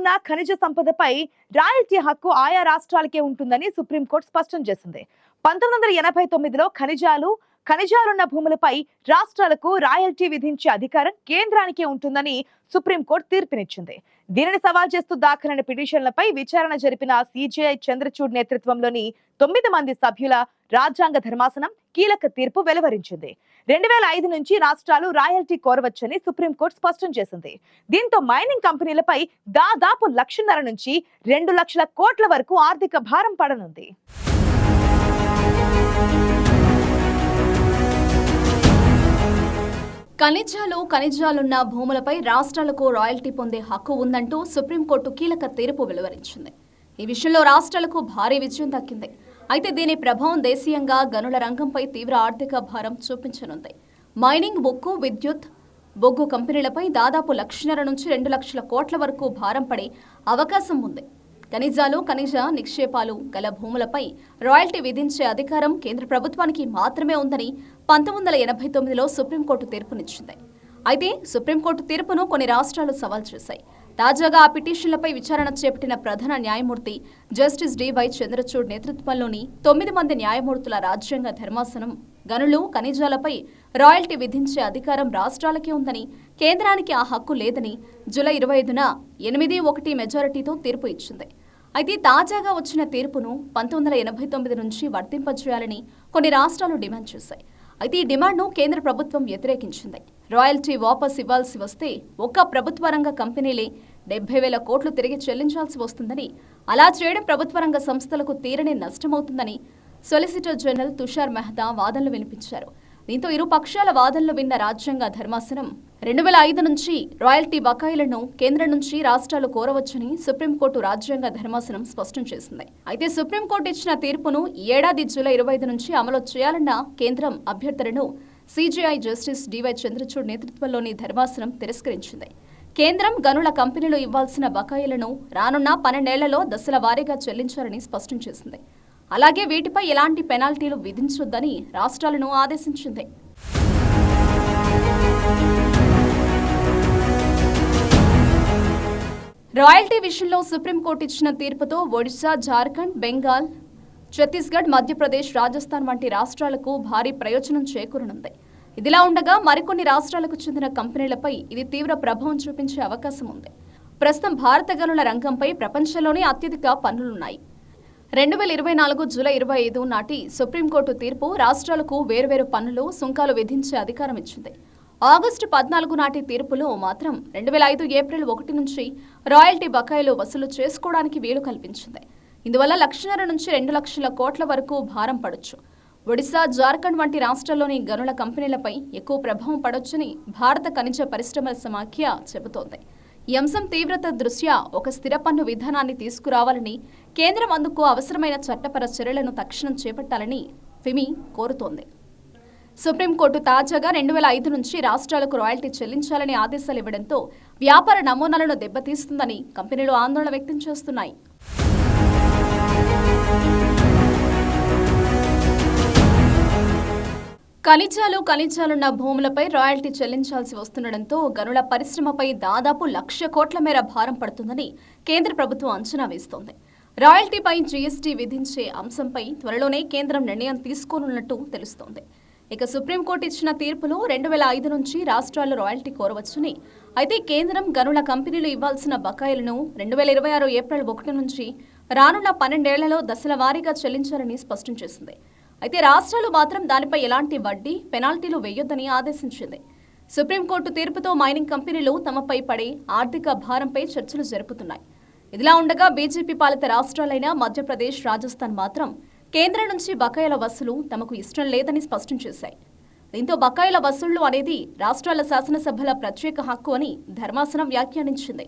ఉన్న ఖనిజ సంపదపై రాయల్టీ హక్కు ఆయా రాష్ట్రాలకే ఉంటుందని సుప్రీంకోర్టు స్పష్టం చేసింది. పంతొమ్మిది వందల ఎనభై తొమ్మిదిలో ఖనిజాలు ఖనిజాలున్న భూములపై రాష్ట్రాలకు రాయల్టీ విధించే అధికారం కేంద్రానికే ఉంటుందని సుప్రీంకోర్టు తీర్పునిచ్చింది. దీనిని సవాల్ చేస్తూ దాఖలైన పిటిషన్లపై విచారణ జరిపిన సిజేఐ చంద్రచూడ్ నేతృత్వంలోని తొమ్మిది మంది సభ్యుల రాజ్యాంగ ధర్మాసనం కీలక తీర్పు వెలువరించింది. రెండు వేల ఐదు నుంచి రాష్ట్రాలు రాయల్టీ కోరవచ్చని సుప్రీంకోర్టు స్పష్టం చేసింది. దీంతో మైనింగ్ కంపెనీలపై దాదాపు లక్షన్నర నుంచి రెండు లక్షల కోట్ల వరకు ఆర్థిక భారం పడనుంది. ఖనిజాలు ఖనిజాలున్న భూములపై రాష్ట్రాలకు రాయల్టీ పొందే హక్కు ఉందంటూ సుప్రీంకోర్టు కీలక తీర్పు వెలువరించింది. ఈ విషయంలో రాష్ట్రాలకు భారీ విజయం దక్కింది. అయితే దీని ప్రభావం దేశీయంగా గనుల రంగంపై తీవ్ర ఆర్థిక భారం చూపించనుంది. మైనింగ్ బొగ్గు విద్యుత్ బొగ్గు కంపెనీలపై దాదాపు లక్షన్నర నుంచి రెండు లక్షల కోట్ల వరకు భారం పడే అవకాశం ఉంది. ఖనిజాలు ఖనిజ నిక్షేపాలు గల భూములపై రాయల్టీ విధించే అధికారం కేంద్ర ప్రభుత్వానికి మాత్రమే ఉందని పంతొమ్మిది వందల ఎనభై తొమ్మిదిలో సుప్రీంకోర్టు తీర్పునిచ్చింది. అయితే సుప్రీంకోర్టు తీర్పును కొన్ని రాష్ట్రాలు సవాల్ చేశాయి. తాజాగా ఆ పిటిషన్లపై విచారణ చేపట్టిన ప్రధాన న్యాయమూర్తి జస్టిస్ డివై చంద్రచూడ్ నేతృత్వంలోని తొమ్మిది మంది న్యాయమూర్తుల రాజ్యాంగ ధర్మాసనం గనులు ఖనిజాలపై రాయల్టీ విధించే అధికారం రాష్ట్రాలకే ఉందని కేంద్రానికి ఆ హక్కు లేదని జూలై ఇరవై ఐదున ఎనిమిది ఒకటి మెజారిటీతో తీర్పు ఇచ్చింది. అయితే తాజాగా వచ్చిన తీర్పును పంతొమ్మిది వందల ఎనభై తొమ్మిది నుంచి వర్తింపజేయాలని కొన్ని రాష్ట్రాలు డిమాండ్ చేశాయి. అయితే ఈ డిమాండ్ను కేంద్ర ప్రభుత్వం వ్యతిరేకించింది. రాయల్టీ వాపస్ ఇవ్వాల్సి వస్తే ఒక్క ప్రభుత్వ రంగ కంపెనీలే డెబ్బై వేల కోట్లు తిరిగి చెల్లించాల్సి వస్తుందని అలా చేయడం ప్రభుత్వ రంగ సంస్థలకు తీరని నష్టమవుతుందని సొలిసిటర్ జనరల్ తుషార్ మెహతా వాదనలు వినిపించారు. దీంతో ఇరు పక్షాల వాదనలు విన్న రాజ్యాంగ ధర్మాసనం రెండు వేల ఐదు నుంచి రాయల్టీ బకాయిలను కేంద్రం నుంచి రాష్ట్రాలు కోరవచ్చని సుప్రీంకోర్టు రాజ్యాంగ ధర్మాసనం స్పష్టం చేసింది. అయితే సుప్రీంకోర్టు ఇచ్చిన తీర్పును ఏడాది జూలై ఇరవై ఐదు నుంచి అమలు చేయాలన్న కేంద్రం అభ్యర్థనను సిజిఐ జస్టిస్ డివై చంద్రచూడ్ నేతృత్వంలోని ధర్మాసనం తిరస్కరించింది. కేంద్రం గనుల కంపెనీలు ఇవ్వాల్సిన బకాయిలను రానున్న పన్నెండేళ్ళలో దశల వారీగా చెల్లించాలని స్పష్టం చేసింది. అలాగే వీటిపై ఎలాంటి పెనాల్టీలు విధించొద్దని రాష్ట్రాలను ఆదేశించింది. రాయల్టీ విషయంలో సుప్రీంకోర్టు ఇచ్చిన తీర్పుతో ఒడిశా జార్ఖండ్ బెంగాల్ ఛత్తీస్గఢ్ మధ్యప్రదేశ్ రాజస్థాన్ వంటి రాష్ట్రాలకు భారీ ప్రయోజనం చేకూరనుంది. ఇదిలా ఉండగా మరికొన్ని రాష్ట్రాలకు చెందిన కంపెనీలపై ఇది తీవ్ర ప్రభావం చూపించే అవకాశం ఉంది. ప్రస్తుతం భారత గనుల రంగంపై ప్రపంచంలోనే అత్యధిక పన్నులున్నాయి. రెండు వేల ఇరవై నాలుగు జూలై ఇరవై ఐదు నాటి సుప్రీంకోర్టు తీర్పు రాష్ట్రాలకు వేర్వేరు పన్నులు సుంకాలు విధించే అధికారం ఇచ్చింది. ఆగస్టు పద్నాలుగు నాటి తీర్పులో మాత్రం రెండు వేల ఐదు ఏప్రిల్ ఒకటి నుంచి రాయల్టీ బకాయిలు వసూలు చేసుకోవడానికి వీలు కల్పించింది. ఇందువల్ల లక్షన్నర నుంచి రెండు లక్షల కోట్ల వరకు భారం పడొచ్చు. ఒడిశా జార్ఖండ్ వంటి రాష్ట్రాల్లోని గనుల కంపెనీలపై ఎక్కువ ప్రభావం పడొచ్చని భారత ఖనిజ పరిశ్రమల సమాఖ్య చెబుతోంది. ఈ అంశం తీవ్రత దృష్ట్యా ఒక స్థిర పన్ను విధానాన్ని తీసుకురావాలని కేంద్రం అందుకు అవసరమైన చట్టపర చర్యలను తక్షణం చేపట్టాలని ఫిమి కోరుతోంది. సుప్రీంకోర్టు తాజాగా రెండు వేల ఐదు నుంచి రాష్ట్రాలకు రాయల్టీ చెల్లించాలని ఆదేశాలు ఇవ్వడంతో వ్యాపార నమూనాలను దెబ్బతీస్తుందని కంపెనీలు ఆందోళన వ్యక్తం చేస్తున్నాయి. ఖనిజాలు ఖనిజాలున్న భూములపై రాయల్టీ చెల్లించాల్సి వస్తుండటంతో గనుల పరిశ్రమపై దాదాపు లక్ష కోట్ల మేర భారం పడుతుందని కేంద్ర ప్రభుత్వం అంచనా వేస్తోంది. రాయల్టీపై జీఎస్టీ విధించే అంశంపై త్వరలోనే కేంద్రం నిర్ణయం తీసుకోనున్నట్టు తెలుస్తోంది. ఇక సుప్రీంకోర్టు ఇచ్చిన తీర్పులో రెండు వేల ఐదు నుంచి రాష్ట్రాలు రాయల్టీ కోరవచ్చని అయితే కేంద్రం గనుల కంపెనీలు ఇవ్వాల్సిన బకాయిలను రెండు వేల ఇరవై ఆరు ఏప్రిల్ ఒకటి నుంచి రానున్న పన్నెండేళ్ళలో దశల వారీగా చెల్లించాలని స్పష్టం చేసింది. అయితే రాష్ట్రాలు మాత్రం దానిపై ఎలాంటి వడ్డీ పెనాల్టీలు వేయొద్దని ఆదేశించింది. సుప్రీంకోర్టు తీర్పుతో మైనింగ్ కంపెనీలు తమపై పడే ఆర్థిక భారంపై చర్చలు జరుపుతున్నాయి. ఇదిలా ఉండగా బీజేపీ పాలిత రాష్ట్రాలైన మధ్యప్రదేశ్ రాజస్థాన్ మాత్రం కేంద్రం నుంచి బకాయిల వసూలు తమకు ఇష్టం లేదని స్పష్టం చేశాయి. దీంతో బకాయిల వసూళ్ళు అనేది రాష్ట్రాల శాసనసభల ప్రత్యేక హక్కు అని ధర్మాసనం వ్యాఖ్యానించింది.